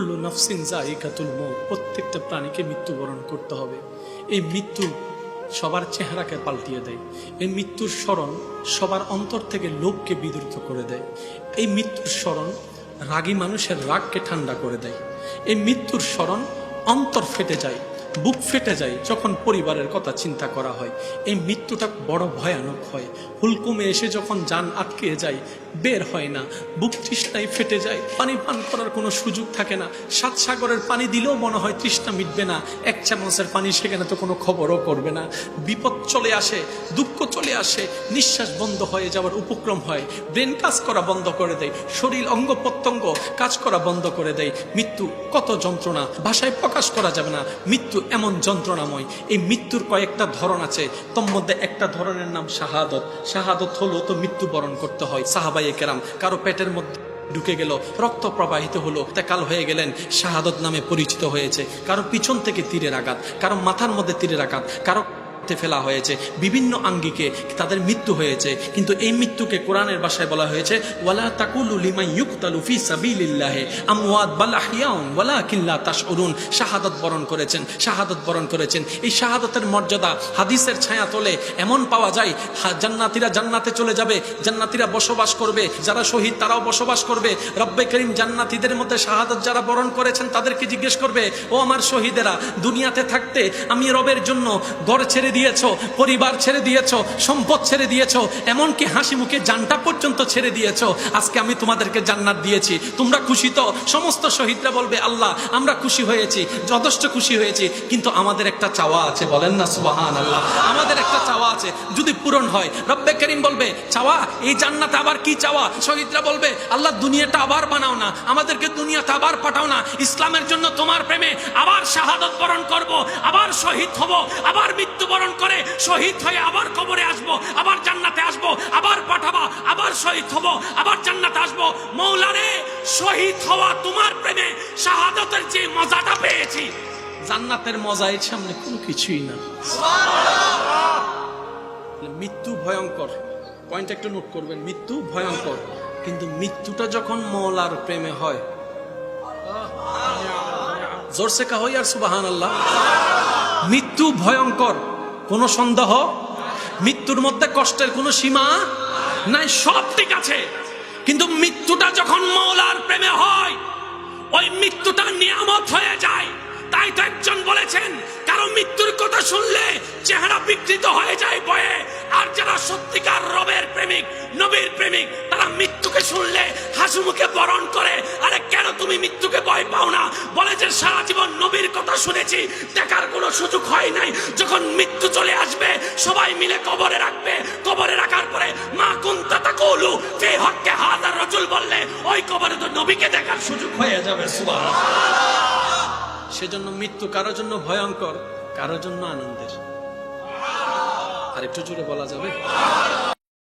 কুল্লু নফসিন জাইকাতুল মৌ প্রত্যেকটা প্রাণীকে মৃত্যুবরণ করতে হবে। এই মৃত্যু সবার চেহারাকে পাল্টিয়ে দেয়। এই মৃত্যুর স্মরণ সবার অন্তর থেকে লোককে বিদ্রুত করে দেয়। এই মৃত্যুর স্মরণ রাগী মানুষের রাগকে ঠান্ডা করে দেয়। এই মৃত্যুর স্মরণ অন্তর ফেটে যায়। বুক ফেটে যায় যখন পরিবারের কথা চিন্তা করা হয়। এই মৃত্যুটা বড় ভয়ানক হয়। হুলকুমে এসে যখন যান আটকে যায়, বের হয় না। বুক তৃষ্ণায় ফেটে যায়। পানি পান করার কোনো সুযোগ থাকে না। সাত সাগরের পানি দিলেও মনে হয় তৃষ্ণা মিটবে না। এক চামচের পানি সেখানে তো কোনো খবরও করবে না। বিপদ চলে আসে, দুঃখ চলে আসে। নিঃশ্বাস বন্ধ হয়ে যাওয়ার উপক্রম হয়। ব্রেন কাজ করা বন্ধ করে দেয়। শরীর অঙ্গ প্রত্যঙ্গ কাজ করা বন্ধ করে দেয়। মৃত্যু কত যন্ত্রণা? ভাষায় প্রকাশ করা যাবে না। মৃত্যু এমন যন্ত্রণাময়। এই মৃত্যুর কয়েকটা ধরন আছে। তোর মধ্যে একটা ধরনের নাম শাহাদত। শাহাদত হলো তো মৃত্যুবরণ করতে হয় সাহাবাই কেরাম। কারও পেটের মধ্যে ঢুকে গেল, রক্ত প্রবাহিত হলো তেকাল হয়ে গেলেন, শাহাদত নামে পরিচিত হয়েছে। কারও পিছন থেকে তীরের আঘাত, কারও মাথার মধ্যে তীরের আঘাত, কারও ফেলা হয়েছে, বিভিন্ন আঙ্গিকে তাদের মৃত্যু হয়েছে। কিন্তু এই মৃত্যুকে কোরআনের ভাষায় বলা হয়েছে, ওয়ালা তাকুলু লিমান ইউকতালু ফি সাবিলিল্লাহি, আমওয়াত বাল আহইয়াউন ওয়ালাকিন লা তাশউরুন। শাহাদাত বরণ করেছেন, শাহাদাত বরণ করেছেন। এই শাহাদাতের মর্যাদা হাদিসের ছায়া তোলে এমন পাওয়া যায় জান্নাতীরা জান্নাতে চলে যাবে, জান্নাতীরা বসবাস করবে, যারা শহীদ তারাও বসবাস করবে। রব্বে করিম জান্নাতীদের মধ্যে শাহাদাত যারা বরণ করেছেন তাদেরকে জিজ্ঞেস করবে, ও আমার শহীদেরা, দুনিয়াতে থাকতে আমি রবের জন্য ঘর ছেড়ে দিয়েছ, পরিবার ছেড়ে দিয়েছ, সম্পদ ছেড়ে দিয়েছ, এমনকি হাসি মুখে জানটা পর্যন্ত ছেড়ে দিয়েছ। আজকে আমি তোমাদেরকে জান্নাত দিয়েছি। তোমরা খুশি তো? সমস্ত শহীদরা বলবে, আল্লাহ, আমরা খুশি হয়েছি, যথেষ্ট খুশি হয়েছি। কিন্তু আমাদের একটা চাওয়া আছে, বলেন না সুবাহান আল্লাহ আমাদের একটা চাওয়া আছে, যদি পূরণ হয়। রব্বে করিম বলবে, চাওয়া? এই জান্নাতে আবার কি চাওয়া? শহীদরা বলবে, আল্লাহ, দুনিয়াটা আবার বানাও না। আমাদেরকে দুনিয়াতে আবার পাঠাও না। ইসলামের জন্য তোমার প্রেমে আবার শাহাদত বরণ করব, আবার শহীদ হব, আবার মৃত্যুবরণ করে শহীদ হয়ে আবার কবরে আসব, আবার জান্নাতে আসব, আবার পাঠাবা, আবার শহীদ হব, আবার জান্নাতে আসব। মৌলারে শহীদ হওয়া তোমার প্রেমে শাহাদতের যে মজাটা পেয়েছি। জান্নাতের মজা এর সামনে কোনো কিছুই না। মৃত্যু ভয়ঙ্কর। পয়েন্ট একটু নোট করবেন, মৃত্যু ভয়ঙ্কর। কিন্তু মৃত্যুটা যখন মৌলার প্রেমে হয়, জোরসে কাহ আর সুবাহান আল্লাহ মৃত্যু ভয়ঙ্কর। কোনো সন্দেহ? মৃত্যুর মধ্যে কষ্টের কোনো সীমা নাই? সব ঠিক আছে। কিন্তু মৃত্যুটা যখন মৌলার প্রেমে হয়, ওই মৃত্যুটা নিয়ামত হয়ে যায়। তাই তো একজন বলেছেন, কারও মৃত্যুর কথা শুনলে চেহারা বিকৃত হয়ে যায় বয়ে। আর যারা সত্যিকার রবের প্রেমিক, নবীর প্রেমিক, তারা মৃত্যুকে শুনলে হাসি মুখে বরণ করে। তুমি মৃত্যুকে ভয় পাও না। বলে যে সারা জীবন নবীর কথা শুনেছি, দেখার কোনো সুযোগ হয় নাই। যখন মৃত্যু চলে আসবে, সবাই মিলে কবরে রাখবে। কবরে রাখার পরে, মা কুন্তা তাকুলু ফি হককে হাজার রজুল বললে, ওই কবরে তো নবীকে দেখার সুযোগ হয়ে যাবে সেজন্য মৃত্যু কারোর জন্য ভয়ঙ্কর, কারোর জন্য আনন্দের। আর একটু জোরে বলা যাবে?